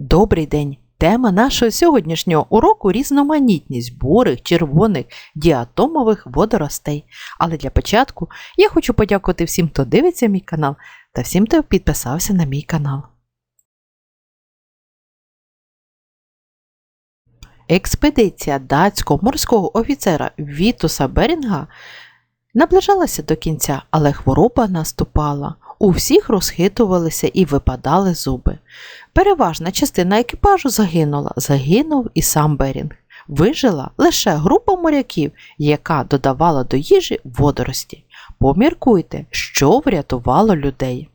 Добрий день! Тема нашого сьогоднішнього уроку різноманітність бурих, червоних, діатомових водоростей. Але для початку я хочу подякувати всім, хто дивиться мій канал та всім, хто підписався на мій канал. Експедиція датського морського офіцера Вітуса Берінга наближалася до кінця, але хвороба наступала. У всіх розхитувалися і випадали зуби. Переважна частина екіпажу загинула, загинув і сам Берінг. Вижила лише група моряків, яка додавала до їжі водорості. Поміркуйте, що врятувало людей.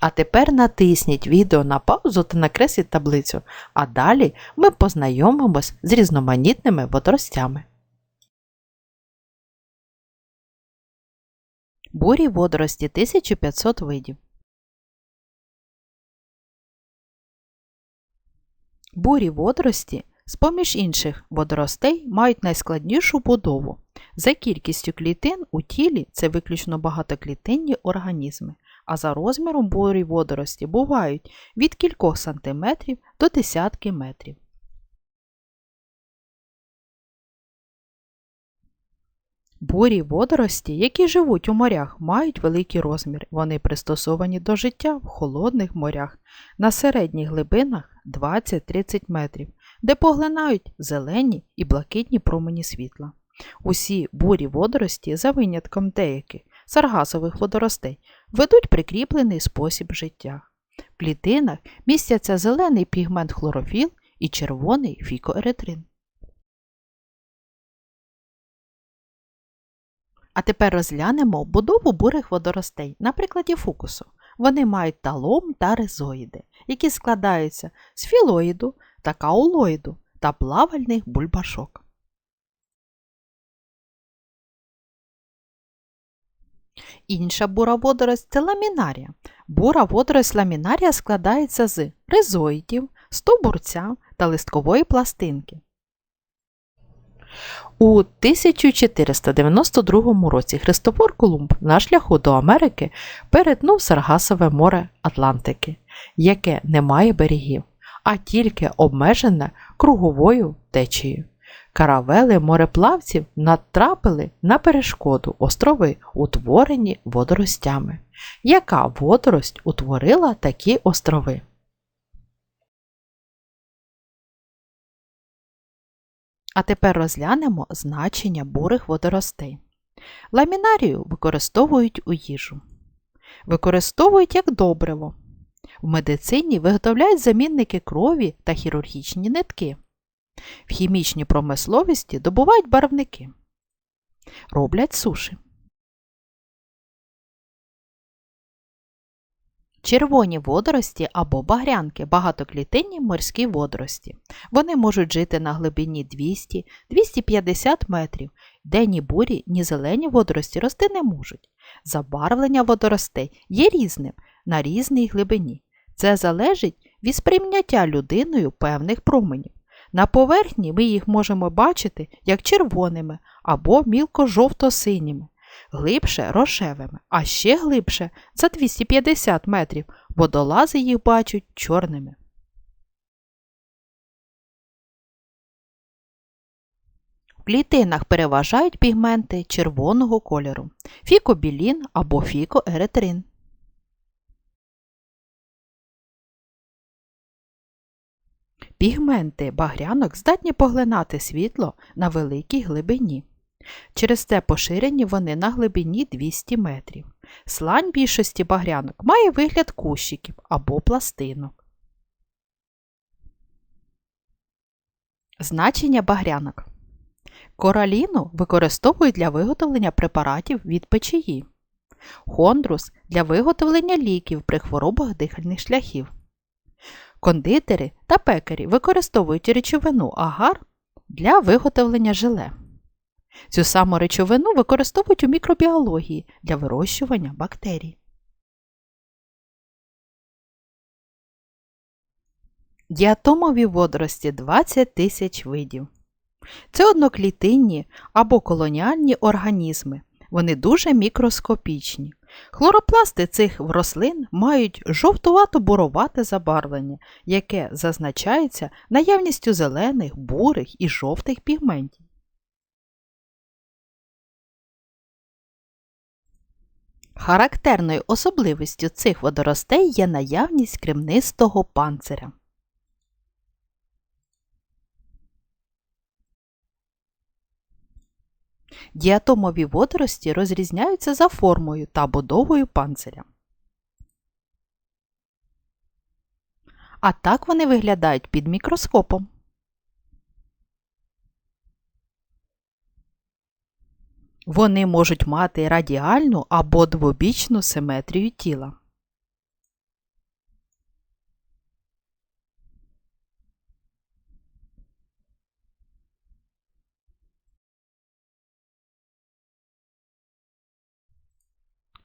А тепер натисніть відео на паузу та накресліть таблицю, а далі ми познайомимось з різноманітними водоростями. Бурі водорості 1500 видів. Бурі водорості, з-поміж інших водоростей, мають найскладнішу будову. За кількістю клітин у тілі це виключно багатоклітинні організми, а за розміром бурі водорості бувають від кількох сантиметрів до десятки метрів. Бурі водорості, які живуть у морях, мають великий розмір. Вони пристосовані до життя в холодних морях на середніх глибинах 20-30 метрів, де поглинають зелені і блакитні промені світла. Усі бурі водорості, за винятком деяких саргасових водоростей, ведуть прикріплений спосіб життя. В клітинах містяться зелений пігмент хлорофіл і червоний фікоеретрин. А тепер розглянемо будову бурих водоростей на прикладі фукусу. Вони мають талом та ризоїди, які складаються з філоїду та каулоїду та плавальних бульбашок. Інша бура водорость це ламінарія. Бура водорость ламінарія складається з ризоїдів, стовбурця та листкової пластинки. У 1492 році Христофор Колумб на шляху до Америки перетнув Саргасове море Атлантики, яке не має берегів, а тільки обмежене круговою течією. Каравели мореплавців натрапили на перешкоду острови, утворені водоростями. Яка водорость утворила такі острови? А тепер розглянемо значення бурих водоростей. Ламінарію використовують у їжу. Використовують як добриво. В медицині виготовляють замінники крові та хірургічні нитки. В хімічній промисловості добувають барвники. Роблять суші. Червоні водорості або багрянки багатоклітинні морські водорості. Вони можуть жити на глибині 200-250 метрів, де ні бурі, ні зелені водорості рости не можуть. Забарвлення водоростей є різним на різній глибині. Це залежить від сприйняття людиною певних променів. На поверхні ми їх можемо бачити як червоними або мілко-жовто-синіми глибше рожевими, а ще глибше за 250 метрів, водолази їх бачать чорними. В клітинах переважають пігменти червоного кольору фікобілін або фікоеретрин. Пігменти багрянок здатні поглинати світло на великій глибині. Через це поширені вони на глибині 200 метрів. Слань більшості багрянок має вигляд кущиків або пластинок. Значення багрянок. Кораліну використовують для виготовлення препаратів від печії. Хондрус для виготовлення ліків при хворобах дихальних шляхів. Кондитери та пекарі використовують речовину агар для виготовлення желе. Цю саму речовину використовують у мікробіології для вирощування бактерій. Діатомові водорості 20 тисяч видів. Це одноклітинні або колоніальні організми. Вони дуже мікроскопічні. Хлоропласти цих рослин мають жовтувато-буровате забарвлення, яке зазначається наявністю зелених, бурих і жовтих пігментів. Характерною особливістю цих водоростей є наявність кремнистого панциря. Діатомові водорості розрізняються за формою та будовою панциря. А так вони виглядають під мікроскопом. Вони можуть мати радіальну або двобічну симетрію тіла.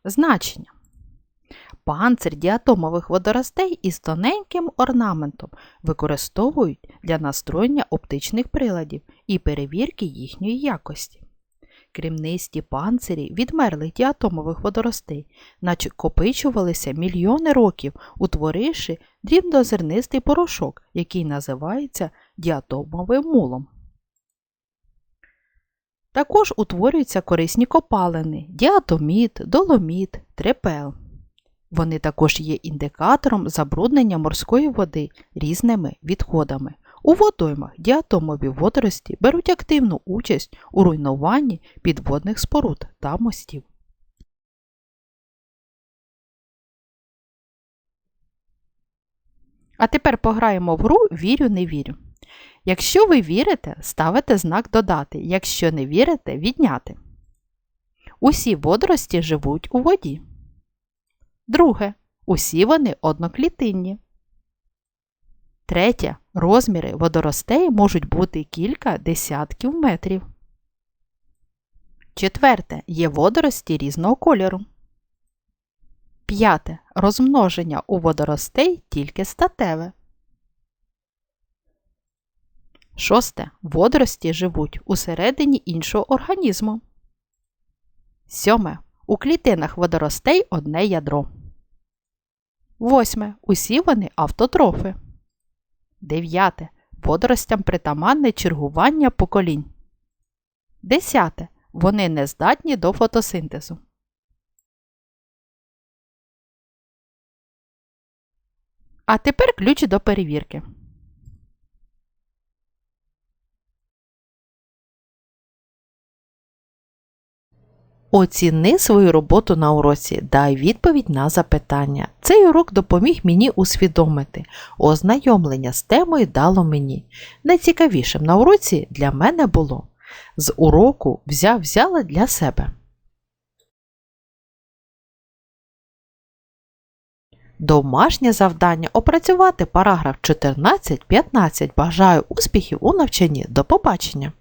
Значення. Панцир діатомових водоростей із тоненьким орнаментом використовують для настроєння оптичних приладів і перевірки їхньої якості. Кремнисті панцирі відмерлих діатомових водоростей накопичувалися мільйони років, утворивши дрібнозернистий порошок, який називається діатомовим мулом. Також утворюються корисні копалини діатоміт, доломіт, трепел. Вони також є індикатором забруднення морської води різними відходами. У водоймах діатомові водорості беруть активну участь у руйнуванні підводних споруд та мостів. А тепер пограємо в гру Вірю, не вірю. Якщо ви вірите, ставите знак додати. Якщо не вірите, відняти. Усі водорості живуть у воді. Друге. Усі вони одноклітинні. Третє. Розміри водоростей можуть бути кілька десятків метрів. Четверте. Є водорості різного кольору. П'яте. Розмноження у водоростей тільки статеве. Шосте. Водорості живуть усередині іншого організму. Сьоме. У клітинах водоростей одне ядро. Восьме. Усі вони автотрофи. Дев'яте. Водоростям притаманне чергування поколінь. Десяте. Вони не здатні до фотосинтезу. А тепер ключ до перевірки. Оціни свою роботу на уроці, дай відповідь на запитання. Цей урок допоміг мені усвідомити. Ознайомлення з темою дало мені. Найцікавішим на уроці для мене було. З уроку взяв взяла для себе. Домашнє завдання опрацювати параграф 14-15. Бажаю успіхів у навчанні. До побачення!